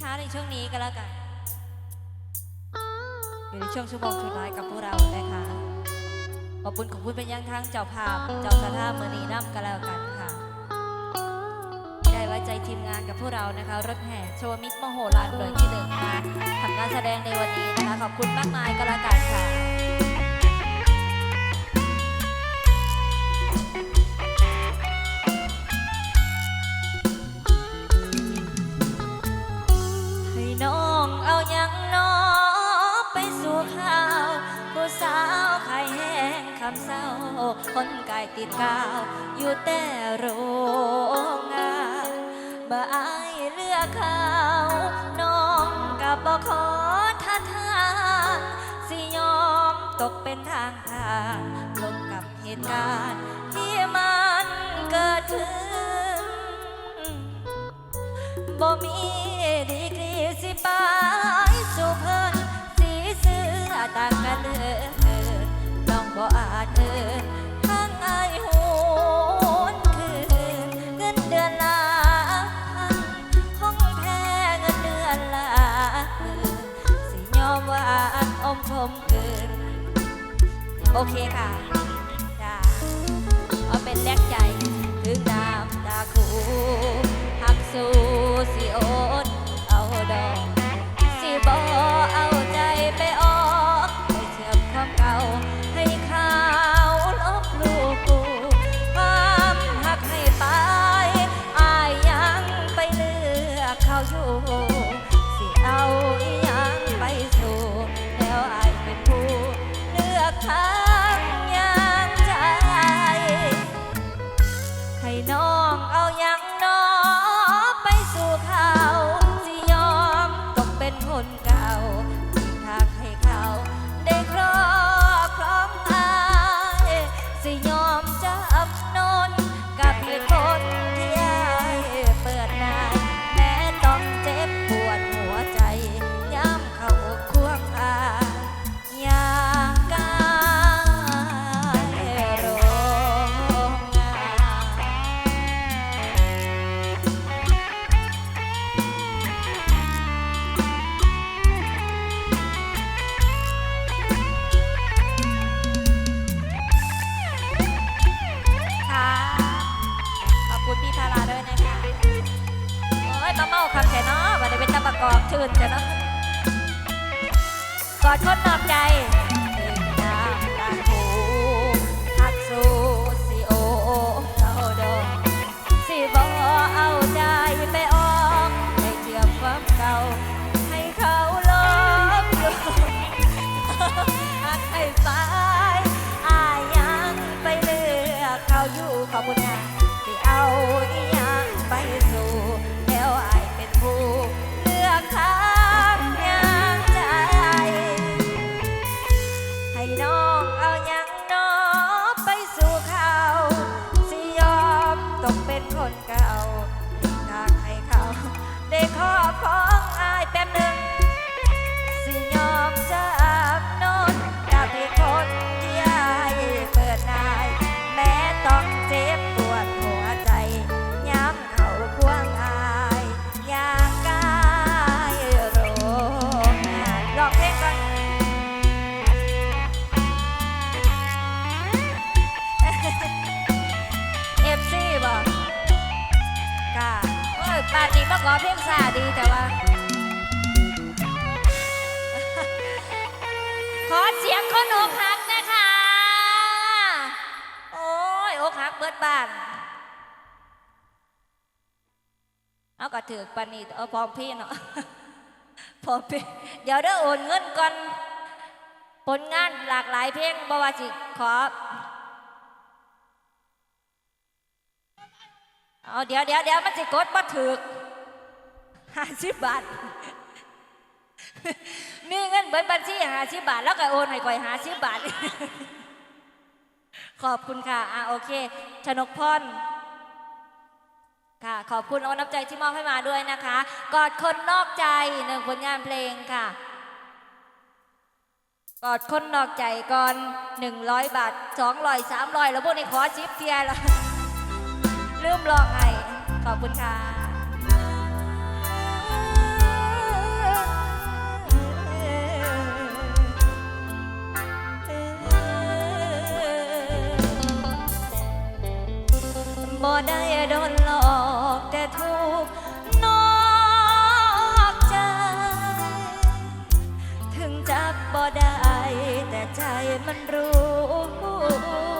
ช้าๆในช่วงนี้ก็แล้วกัน อยู่ในช่วงชั่วโมงสุดท้ายกับพวกเรานะคะขอบคุณขอบคุณเป็นยังทั้งเจ้าภาพ เจ้าสถาเมือนีน้ำก็แล้วกันค่ะที่ได้ไว้ใจทีมงานกับพวกเรานะคะ รถแห่โชว์มิตรมโหฬารโดยที่หนึ่งมาทำการแสดงในวันนี้นะคะ ขอบคุณมากมายก็แล้วกันค่ะ คนกายติดกาว อยู่แต่โรงงานเมื่อายเลือกเขาน้องกับบ่ขอท่าทางสิยอมตกเป็นทางทางลงกับเหตุการณ์ที่มันเกิดขึ้นบ่มีดีกรีสิไป โอเคค่ะ โอ้ยมาเมาคำแค่นอวันนี้เป็นตะประกอบชื่นแค่นาะกอดคนนอกใจเองน้ำตาหูหักสูสิโอเอาดอกสิบอเอาใจไป นนีเอาพร้อมพี่เนาะพร้อมพี่เดี๋ยวเด้อโอนเงินก่อนผลงานหลากหลายเพลงบวาสิขอเอาเดี๋ยวเดี๋ยวเดี๋ยวมันสิกดมาถึกห้าสิบบาท มีเงินเบิดบัญชีห้าสิบบาท แล้วก็โอนให้ก่อยห้าสิบบาท ขอบคุณค่ะ อะโอเค ชนกพร ค่ะ ขอบคุณโอนับใจที่มอบให้มาด้วยนะคะ กอดคนนอกใจหนึ่งผลงานเพลงค่ะ กอดคนนอกใจก่อนหนึ่งร้อยบาทสองร้อยสามร้อยแล้วพวกนี้ขอชิปเทียแล้วลืมรองให้ขอบคุณค่ะบ่ได้โดนหลอก ถูกนอกใจ ถึงจับบ่ได้แต่ใจมันรู้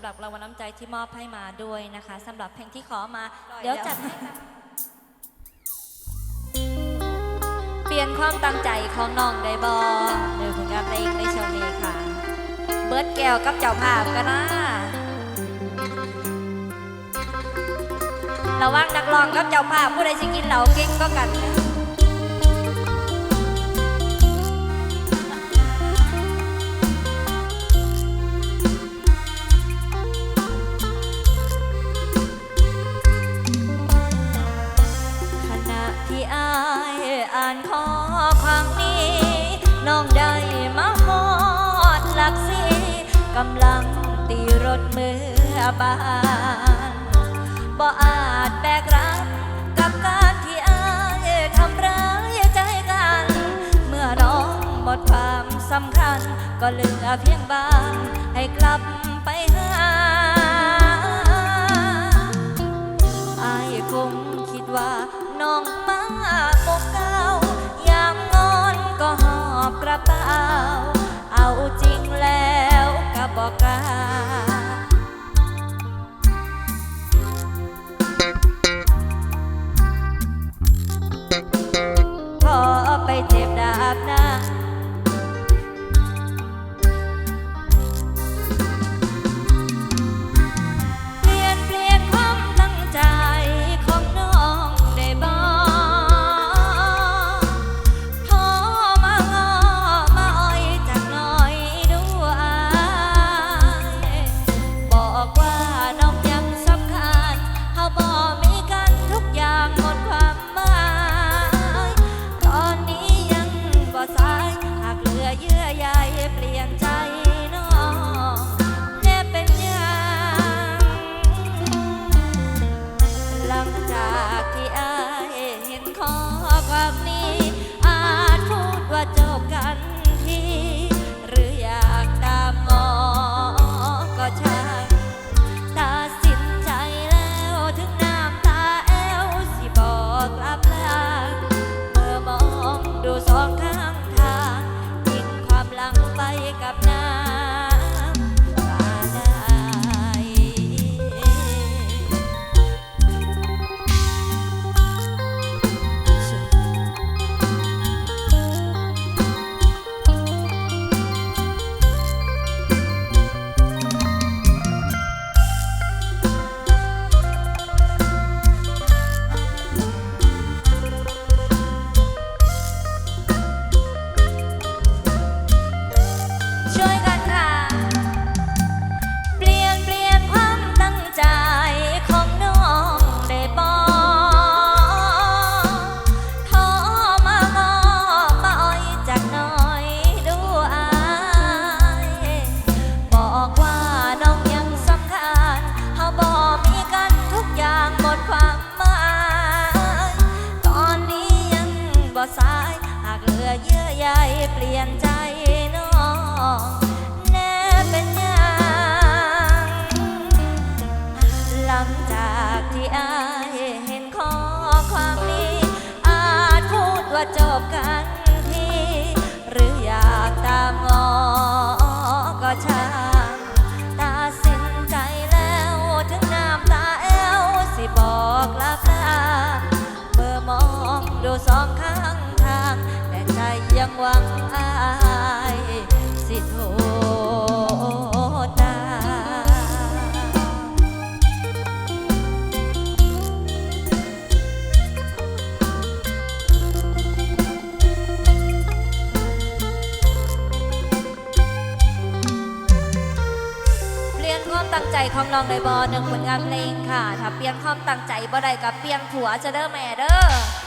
ำหรับรางวัลน้ำใจที่มอบให้มาด้วยนะคะสำหรับเพลงที่ขอมา เดี๋ยวจัดให้ค่ะเปลี่ยนความตั้งใจของน้องได้บอเดี๋ยวคุณกัเพลงในโชว์นี้ค่ะ เบิร์ดแก้วกับเจ้าภาพกันนะระวังนักร้องกับเจ้าภาพผู้ใดจะกินเหล่าเก่งก็กันนะ องได้มาหอดหลักสีกำลังตีรถมือบานบ่อาจแบกรับกับการที่อายทำร้ายใจกัน เมื่อน้องหมดความสำคัญ ก็เหลือเพียงบางให้กลับไปหาอายคงคิดว่าน้อง joy that สองข้างทาง แต่ใจยังหวังอายสิโทตาตั้งใจของน้องในบอหนึ่งผลงานเพลงค่ะ ถ้าเปลี่ยนความตั้งใจบ่ได้กับเปลี่ยนผัวจะเด้อแม่เด้อ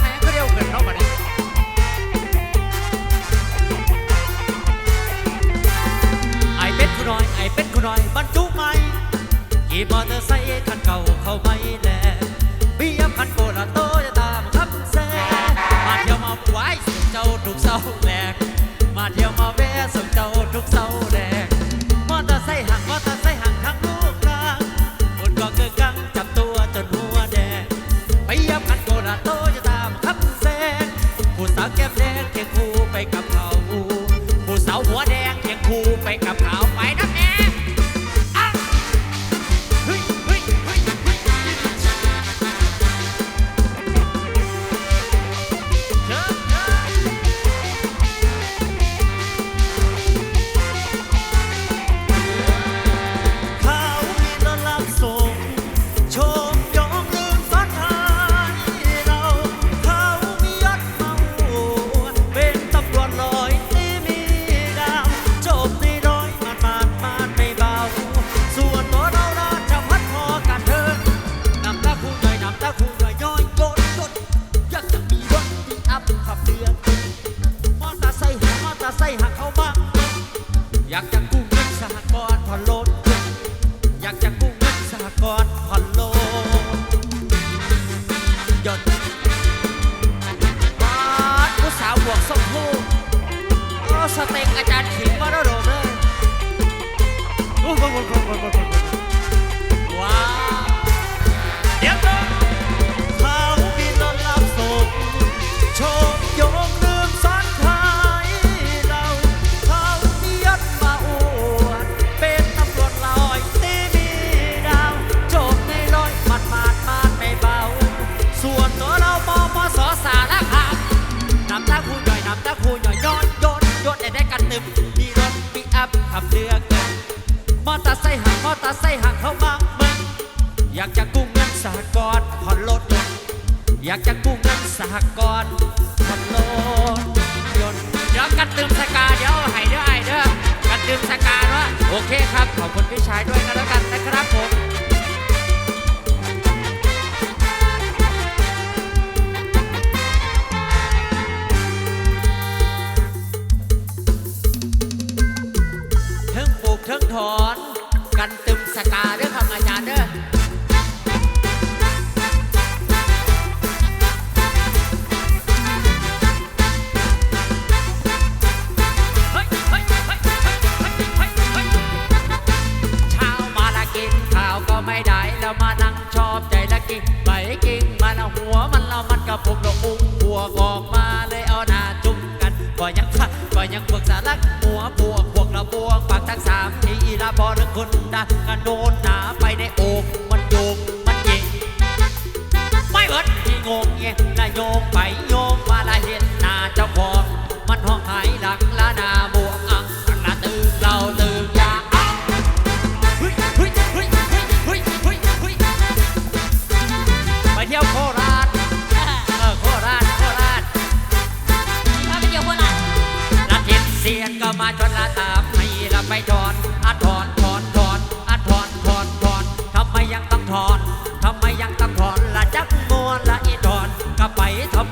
เดนี้ไอเป็ดกูน้อย ไอเป็ดกูน้อยบรรจุใม่ขี่มอเตอร์ขันเก่าเขาไม่แลบีเอ็มคันโบราโตโยตามาขับแซ่มาเที่ยวมาไว้สมเจ้าทุกเสาร์แหลกมาเที่ยวมาแวะสมเจ้าทุกเสาแหลก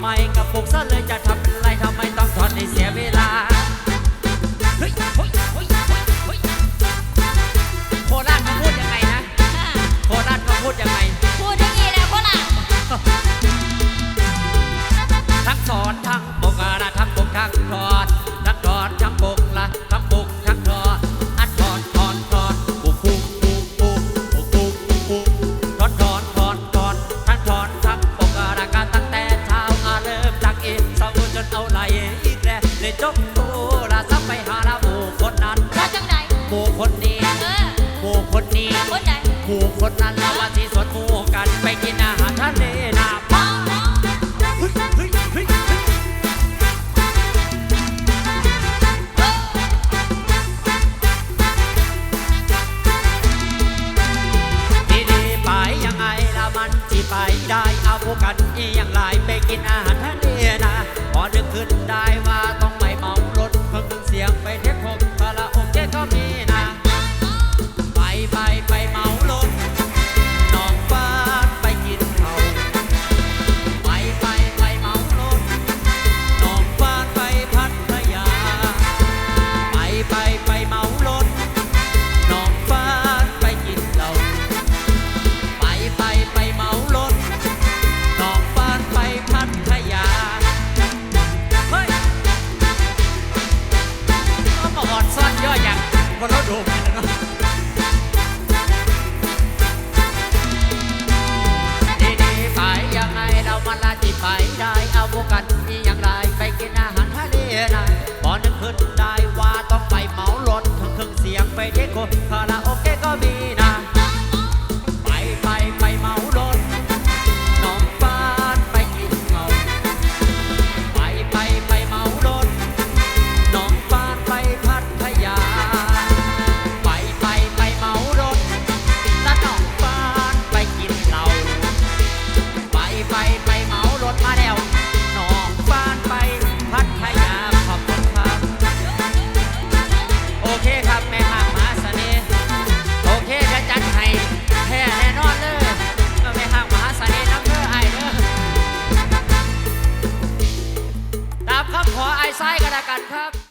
ไม่กับพวกซะเลย